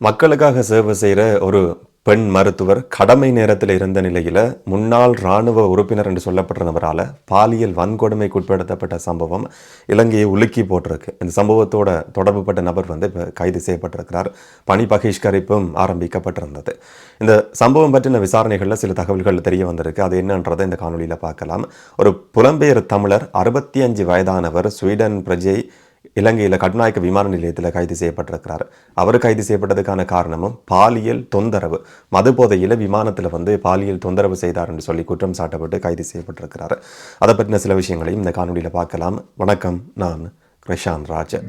மக்களுக்காக சேவை செய்கிற ஒரு பெண் மருத்துவர் கடமை நேரத்தில் இருந்த நிலையில் முன்னாள் இராணுவ உறுப்பினர் என்று சொல்லப்பட்டிருந்தவரால் நபரால் பாலியல் வன்கொடுமைக்கு உட்படுத்தப்பட்ட சம்பவம் இலங்கையை உலுக்கி போட்டிருக்கு. இந்த சம்பவத்தோட தொடர்புபட்ட நபர் வந்து இப்போ கைது செய்யப்பட்டிருக்கிறார். பணி பகிஷ்கரிப்பும் ஆரம்பிக்கப்பட்டிருந்தது. இந்த சம்பவம் பற்றின விசாரணைகளில் சில தகவல்கள் தெரிய வந்திருக்கு. அது என்னன்றதை இந்த காணொலியில் பார்க்கலாம். ஒரு புலம்பெயர் தமிழர் அறுபத்தி அஞ்சு வயதானவர் ஸ்வீடன் பிரஜை இலங்கையில் கட்நாயக்க விமான நிலையத்தில் கைது செய்யப்பட்டிருக்கிறார். அவர் கைது செய்யப்பட்டதுக்கான காரணமும் பாலியல் தொந்தரவு. மது போதையில் விமானத்தில் வந்து பாலியல் தொந்தரவு செய்தார் என்று சொல்லி குற்றம் சாட்டப்பட்டு கைது செய்யப்பட்டிருக்கிறார். அதை பற்றின சில விஷயங்களையும் இந்த காணொலியில் பார்க்கலாம். வணக்கம் நான் கிருஷாந்த் ராஜன்.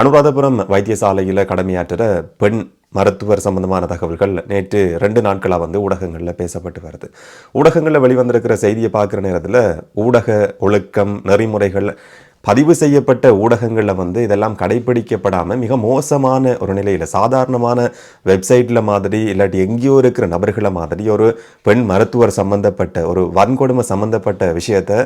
அனுராதபுரம் வைத்தியசாலையில் கடமையாற்றுகிற பெண் மருத்துவர் சம்பந்தமான தகவல்கள் நேற்று ரெண்டு நாட்களாக வந்து ஊடகங்களில் பேசப்பட்டு வருது. ஊடகங்களில் வெளிவந்திருக்கிற செய்தியை பார்க்குற நேரத்தில் ஊடக ஒழுக்கம் நெறிமுறைகள் பதிவு செய்யப்பட்ட ஊடகங்களில் வந்து இதெல்லாம் கடைபிடிக்கப்படாமல் மிக மோசமான ஒரு நிலையில் சாதாரணமான வெப்சைட்டில் மாதிரி இல்லாட்டி எங்கேயோ இருக்கிற நபர்களை மாதிரி ஒரு பெண் மருத்துவர் சம்பந்தப்பட்ட ஒரு வன்கொடுமை சம்பந்தப்பட்ட விஷயத்தை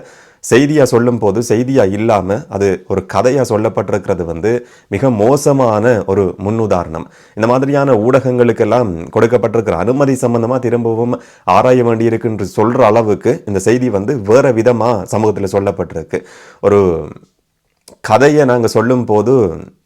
செய்தியாக சொல்லும் போது செய்தியாக இல்லாமல் அது ஒரு கதையாக சொல்லப்பட்டிருக்கிறது வந்து மிக மோசமான ஒரு முன்னுதாரணம். இந்த மாதிரியான ஊடகங்களுக்கெல்லாம் கொடுக்கப்பட்டிருக்கிற அனுமதி சம்பந்தமாக திரும்பவும் ஆராய வேண்டியிருக்குன்னு சொல்கிற அளவுக்கு இந்த செய்தி வந்து வேறு விதமாக சமூகத்தில் சொல்லப்பட்டிருக்கு. ஒரு கதையை நாங்கள் சொல்லும் போது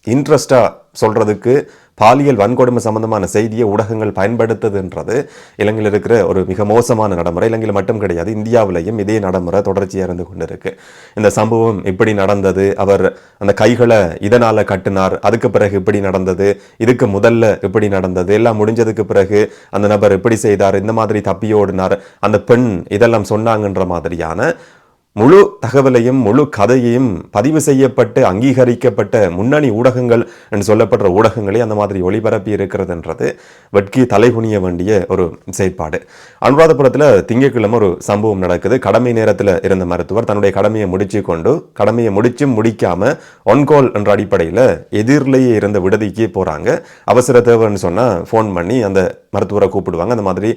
இன்ட்ரெஸ்டாக சொல்கிறதுக்கு பாலியல் வன்கொடுமை சம்பந்தமான செய்தியை ஊடகங்கள் பயன்படுத்துதுன்றது இலங்கையில் இருக்கிற ஒரு மிக மோசமான நடைமுறை. இலங்கையில் மட்டும் கிடையாது இந்தியாவிலையும் இதே நடைமுறை தொடர்ச்சியாக இருந்து கொண்டு இருக்கு இந்த சம்பவம் இப்படி நடந்தது அவர் அந்த கைகளை இதனால் கட்டினார் அதுக்கு பிறகு இப்படி நடந்தது இதுக்கு முதல்ல இப்படி நடந்தது எல்லாம் முடிஞ்சதுக்கு பிறகு அந்த நபர் இப்படி செய்தார் இந்த மாதிரி தப்பியோடினார் அந்த பெண் இதெல்லாம் சொன்னாங்கன்ற மாதிரியான முழு தகவலையும் முழு கதையையும் பதிவு செய்யப்பட்டு அங்கீகரிக்கப்பட்ட முன்னணி ஊடகங்கள் என்று சொல்லப்படுற ஊடகங்களே அந்த மாதிரி ஒளிபரப்பி இருக்கிறதுன்றது வெட்கி தலைகுனிய வேண்டிய ஒரு செயற்பாடு. அனுராதபுரத்தில் திங்கட்கிழமை ஒரு சம்பவம் நடக்குது. கடமை நேரத்தில் இருந்த மருத்துவர் தன்னுடைய கடமையை முடிச்சு கொண்டு கடமையை முடிச்சும் முடிக்காம ஒன்கோல் என்ற அடிப்படையில் எதிரிலேயே இருந்த விடுதிக்கு போகிறாங்க அவசர தேவைன்னு சொன்னால் ஃபோன் பண்ணி அந்த மருத்துவரை கூப்பிடுவாங்க. அந்த மாதிரி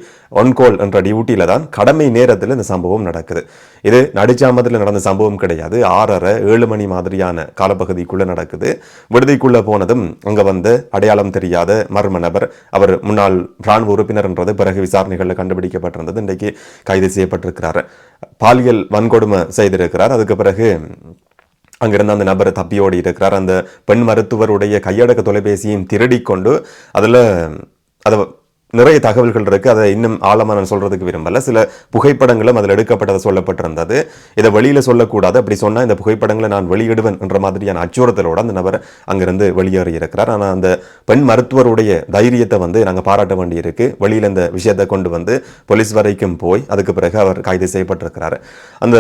ஒன்கோல் என்ற டியூட்டியில் தான் கடமை நேரத்தில் இந்த சம்பவம் நடக்குது. இது நடிச்ச நடிச்சாமத்தில் நடந்த சம்பவம் கிடையாது. ஆறரை ஏழு மணி மாதிரியான காலப்பகுதிக்குள்ளே நடக்குது. விடுதிக்குள்ளே போனதும் அங்கே வந்து அடையாளம் தெரியாத மர்ம நபர் அவர் முன்னாள் இராணுவ உறுப்பினர்ன்றது பிறகு விசாரணைகளில் கண்டுபிடிக்கப்பட்டிருந்தது. இன்றைக்கு கைது செய்யப்பட்டிருக்கிறார். பாலியல் வன்கொடுமை செய்திருக்கிறார். அதுக்கு பிறகு அங்கிருந்து அந்த நபர் தப்பியோடி இருக்கிறார். அந்த பெண் மருத்துவருடைய கையடக்க தொலைபேசியையும் திருடிக்கொண்டு அதில் அதை நிறைய தகவல்கள் இருக்கு. அதை இன்னும் ஆழமாக நான் சொல்றதுக்கு விரும்பல. சில புகைப்படங்களும் அதில் எடுக்கப்பட்டதை சொல்லப்பட்டிருந்தது. இதை வெளியில சொல்லக்கூடாது. அப்படி சொன்னால் இந்த புகைப்படங்களை நான் வெளியிடுவேன் என்ற மாதிரியான அச்சுறுத்தலோட அந்த நபர் அங்கிருந்து வெளியேறி இருக்கிறார். ஆனால் அந்த பெண் மருத்துவருடைய தைரியத்தை வந்து நாங்கள் பாராட்ட வேண்டியிருக்கு. வெளியில் இந்த விஷயத்தை கொண்டு வந்து போலீஸ் வரைக்கும் போய் அதுக்கு பிறகு அவர் கைது செய்யப்பட்டிருக்கிறார். அந்த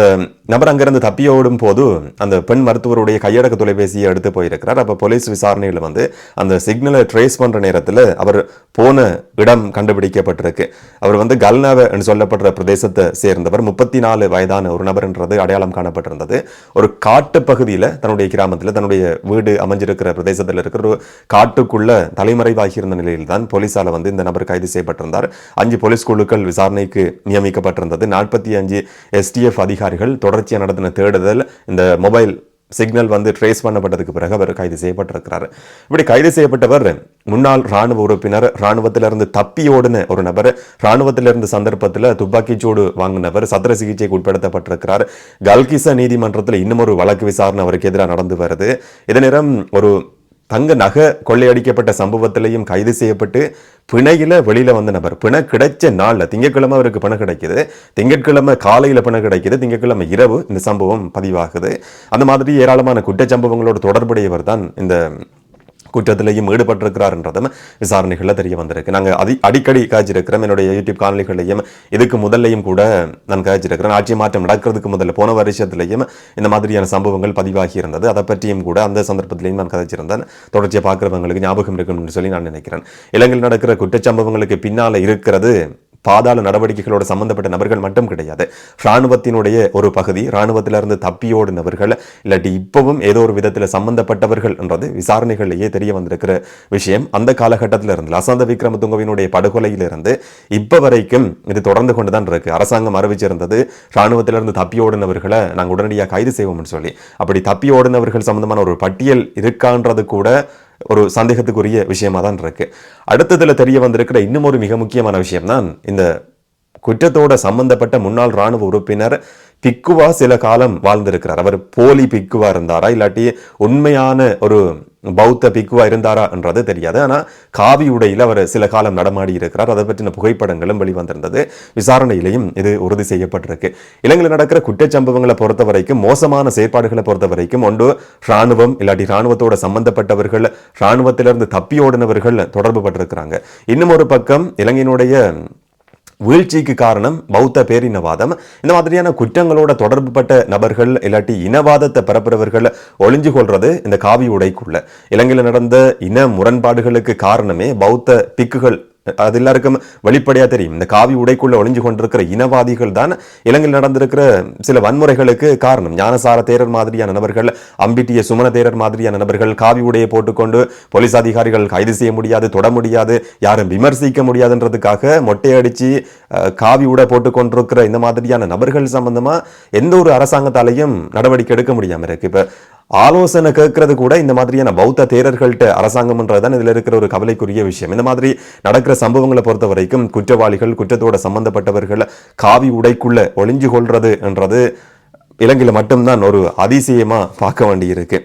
நபர் அங்கிருந்து தப்பியோடும் போது அந்த பெண் மருத்துவருடைய கையடக்க தொலைபேசியை எடுத்து போயிருக்கிறார். அப்போ போலீஸ் விசாரணையில் வந்து அந்த சிக்னலை ட்ரேஸ் பண்ற நேரத்தில் அவர் போன இடம் கண்டுபிடிக்கப்பட்டிருக்கு. அவர் வந்து கல்னவ என்று சொல்லப்படுற பிரதேசத்தை சேர்ந்தவர். முப்பத்தி நாலு வயதான ஒரு நபர்ன்றது அடையாளம் காணப்பட்டிருந்தது. ஒரு காட்டு பகுதியில் தன்னுடைய கிராமத்தில் தன்னுடைய வீடு அமைஞ்சிருக்கிற பிரதேசத்தில் இருக்கிற ஒரு காட்டுக்குள்ள தலைமறைவாகி இருந்த நிலையில் தான் போலீஸால் வந்து இந்த நபர் கைது செய்யப்பட்டிருந்தார். அஞ்சு போலீஸ் குழுக்கள் விசாரணைக்கு நியமிக்கப்பட்டிருந்தது. நாற்பத்தி அஞ்சு எஸ்டிஎஃப் அதிகாரிகள் தொடர்ச்சியாக நடத்தின தேடுதல் இந்த மொபைல் சிக்னல் வந்து ட்ரேஸ் பண்ணப்பட்டதுக்கு பிறகு அவர் கைது செய்யப்பட்டிருக்கிறார். இப்படி கைது செய்யப்பட்டவர் முன்னாள் ராணுவ உறுப்பினர் ராணுவத்திலிருந்து தப்பி ஓடின ஒரு நபர் ராணுவத்திலிருந்து சந்தர்ப்பத்தில் துப்பாக்கிச்சூடு வாங்கினவர் சத்திர சிகிச்சைக்கு உட்படுத்தப்பட்டிருக்கிறார். கல்கிச நீதிமன்றத்தில் இன்னும் ஒரு வழக்கு விசாரணை அவருக்கு எதிராக நடந்து வருது. இதே நேரம் ஒரு தங்க நகை கொள்ளையடிக்கப்பட்ட சம்பவத்திலையும் கைது செய்யப்பட்டு பிணையில் வெளியில் வந்த நபர். பிணை கிடைச்ச நாளில் திங்கட்கிழமை அவருக்கு பிணை கிடைக்குது. திங்கட்கிழமை காலையில் பிணை கிடைக்கிது. திங்கட்கிழமை இரவு இந்த சம்பவம் பதிவாகுது. அந்த மாதிரி ஏராளமான குற்றச்சம்பவங்களோடு தொடர்புடையவர் தான் இந்த குற்றத்திலையும் ஈடுபட்டிருக்கிறார்ன்றதும் விசாரணைகளில் தெரிய வந்திருக்கு. நாங்கள் அதி அடிக்கடி காய்ச்சிருக்கிறோம் என்னுடைய யூடியூப் காணொலிகளையும் இதுக்கு முதல்லையும் கூட நான் காய்ச்சிருக்கிறேன் ஆட்சி மாற்றம் நடக்கிறதுக்கு முதல்ல போன வருஷத்துலையும் இந்த மாதிரியான சம்பவங்கள் பதிவாகி இருந்தது. அதை பற்றியும் கூட அந்த சந்தர்ப்பத்திலையும் நான் கதைச்சிருந்தேன். தொடர்ச்சியாக பார்க்குறவங்களுக்கு ஞாபகம் இருக்கணும்னு சொல்லி நான் நினைக்கிறேன். இலங்கையில் நடக்கிற குற்றச்சம்பவங்களுக்கு பின்னால் இருக்கிறது பாதாள நடவடிக்கைகளோட சம்பந்தப்பட்ட நபர்கள் மட்டும் கிடையாது. இராணுவத்தினுடைய ஒரு பகுதி இராணுவத்திலிருந்து தப்பியோடினவர்கள் இல்லாட்டி இப்பவும் ஏதோ ஒரு விதத்தில் சம்பந்தப்பட்டவர்கள் என்றது விசாரணைகளிலேயே தெரிய வந்திருக்கிற விஷயம். அந்த காலகட்டத்தில் இருந்து அசாந்த விக்ரமதுங்கவினுடைய படுகொலையிலிருந்து இப்போ வரைக்கும் இது தொடர்ந்து கொண்டு தான் இருக்கு. அரசாங்கம் அறிவிச்சிருந்தது இராணுவத்திலிருந்து தப்பியோடினவர்களை நாங்கள் உடனடியாக கைது செய்வோம்னு சொல்லி. அப்படி தப்பியோடினவர்கள் சம்பந்தமான ஒரு பட்டியல் இருக்கான்றது கூட ஒரு சந்தேகத்துக்குரிய விஷயமாக தான் இருக்கு. அடுத்ததுல தெரிய வந்திருக்கிற இன்னும் ஒரு மிக முக்கியமான விஷயம் தான் இந்த குற்றத்தோட சம்பந்தப்பட்ட முன்னாள் ராணுவ உறுப்பினர் பிக்குவா சில காலம் வாழ்ந்திருக்கிறார். அவர் போலி பிக்குவா இருந்தாரா? இல்லாட்டி உண்மையான ஒரு பௌத்த பிக்குவா இருந்தாரா என்றது தெரியாது. ஆனால் காவி உடையில் அவர் சில காலம் நடமாடி இருக்கிறார். அதை பற்றின புகைப்படங்களும் வெளிவந்திருந்தது. விசாரணையிலையும் இது உறுதி செய்யப்பட்டிருக்கு. இலங்கையில் நடக்கிற குற்றச்சம்பவங்களை பொறுத்த வரைக்கும் மோசமான செயற்பாடுகளை பொறுத்த வரைக்கும் ஒன்று ராணுவம் இல்லாட்டி ராணுவத்தோட சம்பந்தப்பட்டவர்கள் ராணுவத்திலிருந்து தப்பி ஓடினவர்கள் தொடர்பு பட்டிருக்கிறாங்க இன்னும் ஒரு பக்கம் இலங்கையினுடைய வீழ்ச்சிக்கு காரணம் பௌத்த பேரினவாதம். இந்த மாதிரியான குற்றங்களோட தொடர்புபட்ட நபர்கள் இல்லாட்டி இனவாதத்தை பரப்புறவர்கள் ஒளிஞ்சு கொள்றது இந்த காவி உடைக்குள்ள. இலங்கையில் நடந்த இன முரண்பாடுகளுக்கு காரணமே பௌத்த பிக்குகள் அது எல்லாருக்கும் வெளிப்படையாக தெரியும். இந்த காவி உடைக்குள்ள ஒளிஞ்சு கொண்டிருக்கிற இனவாதிகள் தான் இலங்கையில் நடந்திருக்கிற சில வன்முறைகளுக்கு காரணம். ஞானசார தேரர் மாதிரியான நபர்கள் அம்பிட்டிய சுமன தேரர் மாதிரியான நபர்கள் காவி உடையை போட்டுக்கொண்டு போலீஸ் அதிகாரிகள் கைது செய்ய முடியாது தொட முடியாது யாரும் விமர்சிக்க முடியாதுன்றதுக்காக மொட்டையடிச்சு காவி உடை போட்டுக்கொண்டிருக்கிற இந்த மாதிரியான நபர்கள் சம்பந்தமா எந்த ஒரு அரசாங்கத்தாலையும் நடவடிக்கை எடுக்க முடியாம இருக்கு. இப்போ ஆலோசனை கேட்கறது கூட இந்த மாதிரியான பௌத்த தேரர்கள்ட்ட அரசாங்கம்ன்றதுதான் இதுல இருக்கிற ஒரு கவலைக்குரிய விஷயம். இந்த மாதிரி நடக்கிற சம்பவங்களை பொறுத்த வரைக்கும் குற்றவாளிகள் குற்றத்தோட சம்பந்தப்பட்டவர்கள் காவி உடைக்குள்ள ஒளிஞ்சு கொள்றது என்றது இலங்கையில் மட்டும்தான் ஒரு அதிசயமா பார்க்க வேண்டியிருக்கு.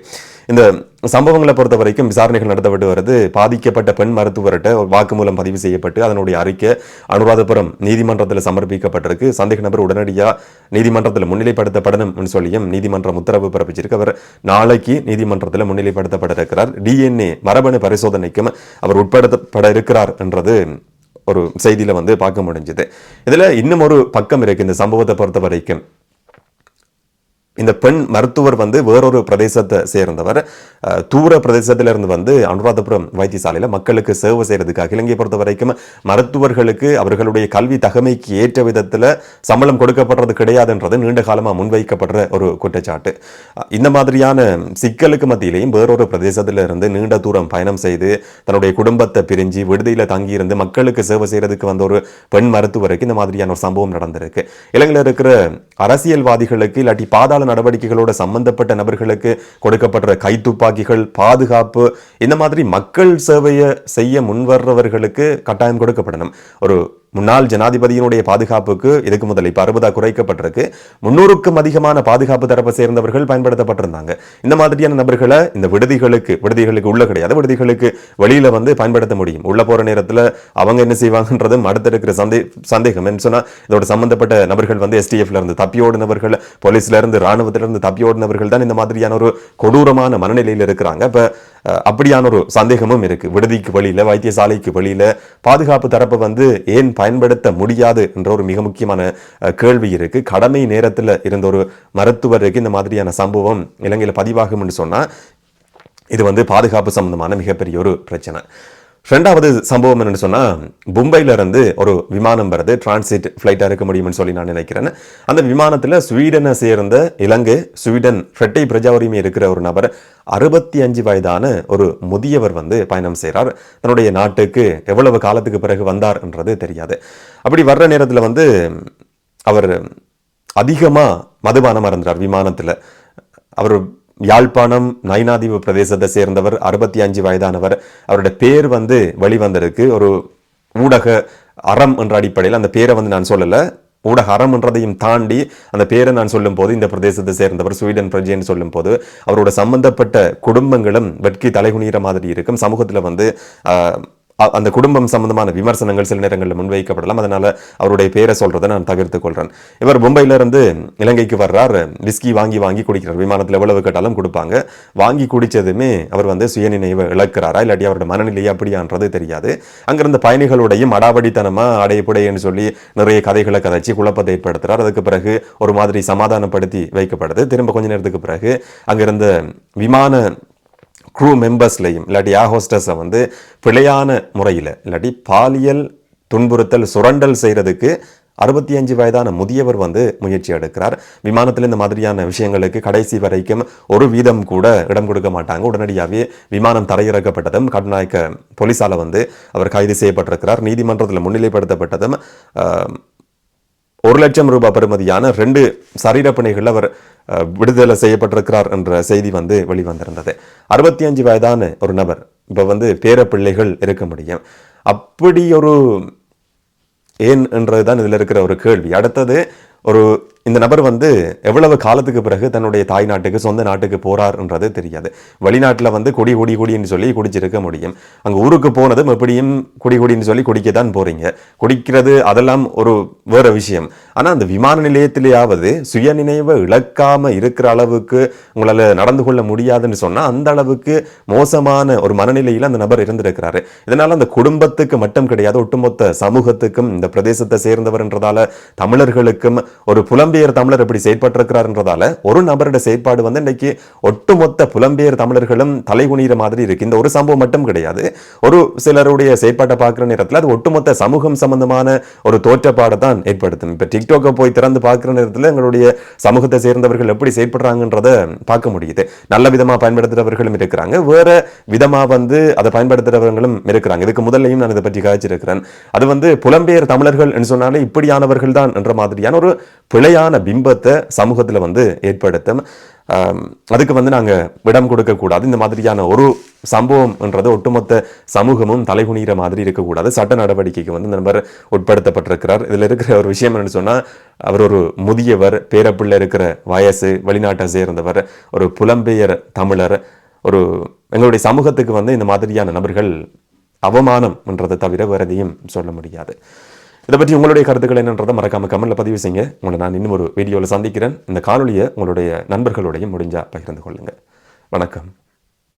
இந்த சம்பவங்களை பொறுத்த வரைக்கும் விசாரணைகள் நடத்தப்பட்டு வருது. பாதிக்கப்பட்ட பெண் மருத்துவர்கிட்ட வாக்குமூலம் பதிவு செய்யப்பட்டு அதனுடைய அறிக்கை அனுராதபுரம் நீதிமன்றத்தில் சமர்ப்பிக்கப்பட்டிருக்கு. சந்தேக நபர் உடனடியாக நீதிமன்றத்தில் முன்னிலைப்படுத்தப்படணும் சொல்லியும் நீதிமன்றம் உத்தரவு பிறப்பிச்சிருக்கு. அவர் நாளைக்கு நீதிமன்றத்தில் முன்னிலைப்படுத்தப்பட இருக்கிறார் டிஎன்ஏ மரபணு பரிசோதனைக்கும் அவர் உட்படுத்தப்பட இருக்கிறார் என்றது ஒரு செய்தியில் வந்து பார்க்க முடிஞ்சது. இதுல இன்னும் ஒரு பக்கம் இருக்குது இந்த சம்பவத்தை பொறுத்த வரைக்கும். இந்த பெண் மருத்துவர் வந்து வேறொரு பிரதேசத்தை சேர்ந்தவர். தூர பிரதேசத்திலிருந்து வந்து அனுராதபுரம் வைத்தியசாலையில் மக்களுக்கு சேவை செய்யறதுக்காக இலங்கையை பொறுத்த வரைக்கும் மருத்துவர்களுக்கு அவர்களுடைய கல்வி தகமைக்கு ஏற்ற விதத்தில் சம்பளம் கொடுக்கப்படுறது கிடையாதுன்றது நீண்ட காலமாக முன்வைக்கப்படுற ஒரு குற்றச்சாட்டு. இந்த மாதிரியான சிக்கலுக்கு மத்தியிலையும் வேறொரு பிரதேசத்திலிருந்து நீண்ட தூரம் பயணம் செய்து தன்னுடைய குடும்பத்தை பிரிஞ்சு விடுதியில் தங்கியிருந்து மக்களுக்கு சேவை செய்யறதுக்கு வந்த ஒரு பெண் மருத்துவருக்கு இந்த மாதிரியான ஒரு சம்பவம் நடந்திருக்கு. இலங்கையில் இருக்கிற அரசியல்வாதிகளுக்கு இல்லாட்டி பாதாள நடவடிக்கைகளோட சம்பந்தப்பட்ட நபர்களுக்கு கொடுக்கப்படுற கைத்துப்பாக்கிகள் பாதுகாப்பு இந்த மாதிரி மக்கள் சேவையை செய்ய முன்வர்றவர்களுக்கு கட்டாயம் கொடுக்கப்படணும். ஒரு முன்னாள் ஜனாதிபதியினுடைய பாதுகாப்புக்கு இதுக்கு முதல் இப்போ அறுபதாக குறைக்கப்பட்டிருக்கு. முன்னூறுக்கும் அதிகமான பாதுகாப்பு தரப்பை சேர்ந்தவர்கள் பயன்படுத்தப்பட்டிருந்தாங்க. இந்த மாதிரியான நபர்களை இந்த விடுதிகளுக்கு விடுதிகளுக்கு உள்ள கிடையாது. விடுதிகளுக்கு வெளியில் வந்து பயன்படுத்த முடியும். உள்ள போகிற நேரத்தில் அவங்க என்ன செய்வாங்கன்றதும் அடுத்து இருக்கிற சந்தே சந்தேகம். என்ன சொன்னால் இதோட சம்பந்தப்பட்ட நபர்கள் வந்து எஸ்டிஎஃப்ல இருந்து தப்பி போலீஸ்லேருந்து இராணுவத்திலிருந்து இருந்து தான் இந்த மாதிரியான ஒரு கொடூரமான மனநிலையில் இருக்கிறாங்க. இப்போ அப்படியான ஒரு சந்தேகமும் இருக்குது விடுதிக்கு வழியில் வைத்தியசாலைக்கு வழியில் பாதுகாப்பு தரப்பை வந்து ஏன் பயன்படுத்த முடியாது என்ற ஒரு மிக முக்கியமான கேள்வி இருக்கு. கடமை நேரத்தில் இருந்த ஒரு மருத்துவருக்கு இந்த மாதிரியான சம்பவம் இலங்கையில் பதிவாகும் என்று சொன்னா இது வந்து பாதுகாப்பு சம்பந்தமான மிகப்பெரிய ஒரு பிரச்சனை. ரெண்டாவது சம்பவம் என்னென்னு சொன்னால் மும்பையிலேருந்து இருந்து ஒரு விமானம் வருது. டிரான்சிட் ஃப்ளைட்டாக இருக்க முடியும்னு சொல்லி நான் நினைக்கிறேன் அந்த விமானத்தில் ஸ்வீடனை சேர்ந்த இலங்கை ஸ்வீடன் இரட்டை பிரஜா உரிமை இருக்கிற ஒரு நபர் அறுபத்தி அஞ்சு வயதான ஒரு முதியவர் வந்து பயணம் செய்கிறார் தன்னுடைய நாட்டுக்கு எவ்வளவு காலத்துக்கு பிறகு வந்தார் என்றது தெரியாது. அப்படி வர்ற நேரத்தில் வந்து அவர் அதிகமாக மதுபானம் அருந்துறார் விமானத்தில். அவர் யாழ்ப்பாணம் நைனாதீவு பிரதேசத்தை சேர்ந்தவர் அறுபத்தி அஞ்சு வயதானவர். அவருடைய பேர் வந்து வெளிவந்திருக்கு. ஒரு ஊடக அறம் என்ற அடிப்படையில் அந்த பேரை வந்து நான் சொல்லலை. ஊடக அறம் என்றதையும் தாண்டி அந்த பேரை நான் சொல்லும் போது இந்த பிரதேசத்தை சேர்ந்தவர் ஸ்வீடன் பிரஜைன்னு சொல்லும் போது அவரோட சம்பந்தப்பட்ட குடும்பங்களும் வெட்கி தலைகுனிகிற மாதிரி இருக்கும். சமூகத்தில் வந்து அந்த குடும்பம் சம்பந்தமான விமர்சனங்கள் சில நேரங்களில் முன்வைக்கப்படலாம். அதனால் அவருடைய பேரை சொல்கிறத நான் தவிர்த்து கொள்கிறேன் இவர் மும்பையில இருந்து இலங்கைக்கு வர்றார். விஸ்கி வாங்கி வாங்கி குடிக்கிறார். விமானத்தில் எவ்வளவு கேட்டாலும் கொடுப்பாங்க. வாங்கி குடித்ததுமே அவர் வந்து சுயநினைவு இழக்கிறாரா? இல்லாட்டி அவரோட மனநிலையை அப்படியான்றது தெரியாது. அங்கிருந்த பயணிகளுடையும் அடாவடித்தனமா அடையப்புடையன்னு சொல்லி நிறைய கதைகளை கதைச்சி குழப்பத்தை ஏற்படுத்துகிறார் அதுக்கு பிறகு ஒரு மாதிரி சமாதானப்படுத்தி வைக்கப்படுது. திரும்ப கொஞ்ச நேரத்துக்கு பிறகு அங்கிருந்த விமான க்ரூ மெம்பர்ஸ்லையும் இல்லாட்டி ஏர் ஹோஸ்டஸை வந்து பிழையான முறையில் இல்லாட்டி பாலியல் துன்புறுத்தல் சுரண்டல் செய்கிறதுக்கு அறுபத்தி அஞ்சு வயதான முதியவர் வந்து முயற்சி எடுக்கிறார். விமானத்தில் இந்த மாதிரியான விஷயங்களுக்கு கடைசி வரைக்கும் ஒரு வீதம் கூட இடம் கொடுக்க மாட்டாங்க. உடனடியாகவே விமானம் தரையிறக்கப்பட்டதும் கட்நாயக்க போலீஸால் வந்து அவர் கைது செய்யப்பட்டிருக்கிறார். நீதிமன்றத்தில் முன்னிலைப்படுத்தப்பட்டதும் ஒரு லட்சம் ரூபாய் பெறுமதியான ரெண்டு சரீரப்பணிகள் அவர் விடுதலை செய்யப்பட்டிருக்கிறார் என்ற செய்தி வந்து வெளிவந்திருந்தது. அறுபத்தி அஞ்சு வயதான ஒரு நபர். இப்போ வந்து பேர பிள்ளைகள் இருக்க முடியும். அப்படி ஒரு ஏன் என்றதுதான் இதில் இருக்கிற ஒரு கேள்வி. அடுத்தது ஒரு இந்த நபர் வந்து எவ்வளவு காலத்துக்கு பிறகு தன்னுடைய தாய் நாட்டுக்கு சொந்த நாட்டுக்கு போறார்ன்றது தெரியாது. வெளிநாட்டில் வந்து குடி குடி குடின்னு சொல்லி குடிச்சிருக்க முடியும். அங்கே ஊருக்கு போனதும் எப்படியும் குடி குடின்னு சொல்லி குடிக்க தான் போறீங்க. குடிக்கிறது அதெல்லாம் ஒரு வேற விஷயம். ஆனால் அந்த விமான நிலையத்திலேயாவது சுயநினைவை இழக்காம இருக்கிற அளவுக்கு உங்களால் நடந்து கொள்ள முடியாதுன்னு சொன்னால் அந்த அளவுக்கு மோசமான ஒரு மனநிலையில் அந்த நபர் இருந்திருக்கிறாரு. இதனால அந்த குடும்பத்துக்கு மட்டும் கிடையாது ஒட்டுமொத்த சமூகத்துக்கும் இந்த பிரதேசத்தை சேர்ந்தவர்ன்றதால தமிழர்களுக்கும் ஒரு புலம்பெயர் தமிழர் எப்படி செயற்பட்டிருக்கிறார்ன்றதால ஒரு நபரோட செயற்பாடு வந்து இன்னைக்கு ஒட்டுமொத்த புலம்பெயர் தமிழர்களும் தலைகுனிகிற மாதிரி இருக்கு. இந்த ஒரு சம்பவம் மட்டும் கிடையாது. ஒரு சிலருடைய செயற்பாட்டை பார்க்குற நேரத்தில் அது ஒட்டுமொத்த சமூகம் சம்பந்தமான ஒரு தோற்றப்பாடை தான் ஏற்படுத்தும். இப்போ டிக்டாக்கை போய் திறந்து பார்க்குற நேரத்தில் எங்களுடைய சமூகத்தை சேர்ந்தவர்கள் எப்படி செயற்படுறாங்கன்றத பார்க்க முடியுது. நல்ல விதமாக பயன்படுத்துகிறவர்களும் இருக்கிறாங்க. வேற விதமாக வந்து அதை பயன்படுத்துகிறவர்களும் இருக்கிறாங்க. இதுக்கு முதல்லையும் நான் இதை பற்றி காய்ச்சிருக்கிறேன் அது வந்து புலம்பெயர் தமிழர்கள் என்று சொன்னாலே இப்படியானவர்கள் தான் என்ற மாதிரியான ஒரு பிழையான பிம்பத்தை சமூகத்தில் வந்து ஏற்படுத்தும். அதுக்கு வந்து நாங்கள் விடம் கொடுக்கக்கூடாது. இந்த மாதிரியான ஒரு சம்பவம்ன்றது ஒட்டுமொத்த சமூகமும் தலைகுனிகிற மாதிரி இருக்கக்கூடாது. சட்ட நடவடிக்கைக்கு வந்து இந்த நபர் உட்படுத்தப்பட்டிருக்கிறார். இதில் இருக்கிற ஒரு விஷயம் என்னன்னு சொன்னால் அவர் ஒரு முதியவர் பேரப்பிள்ளை இருக்கிற வயசு வெளிநாட்டை சேர்ந்தவர் ஒரு புலம்பெயர் தமிழர் ஒரு எங்களுடைய சமூகத்துக்கு வந்து இந்த மாதிரியான நபர்கள் அவமானம்ன்றதை தவிர வேறதையும் சொல்ல முடியாது. இதை பற்றி உங்களுடைய கருத்துக்கள் என்னன்றதை மறக்காம கமெண்ட்ல பதிவு செய்யுங்க. உங்களை நான் இன்னும் ஒரு வீடியோவில் சந்திக்கிறேன். இந்த காணொலியை உங்களுடைய நண்பர்களுடைய முடிஞ்சால் பகிர்ந்து கொள்ளுங்க. வணக்கம்.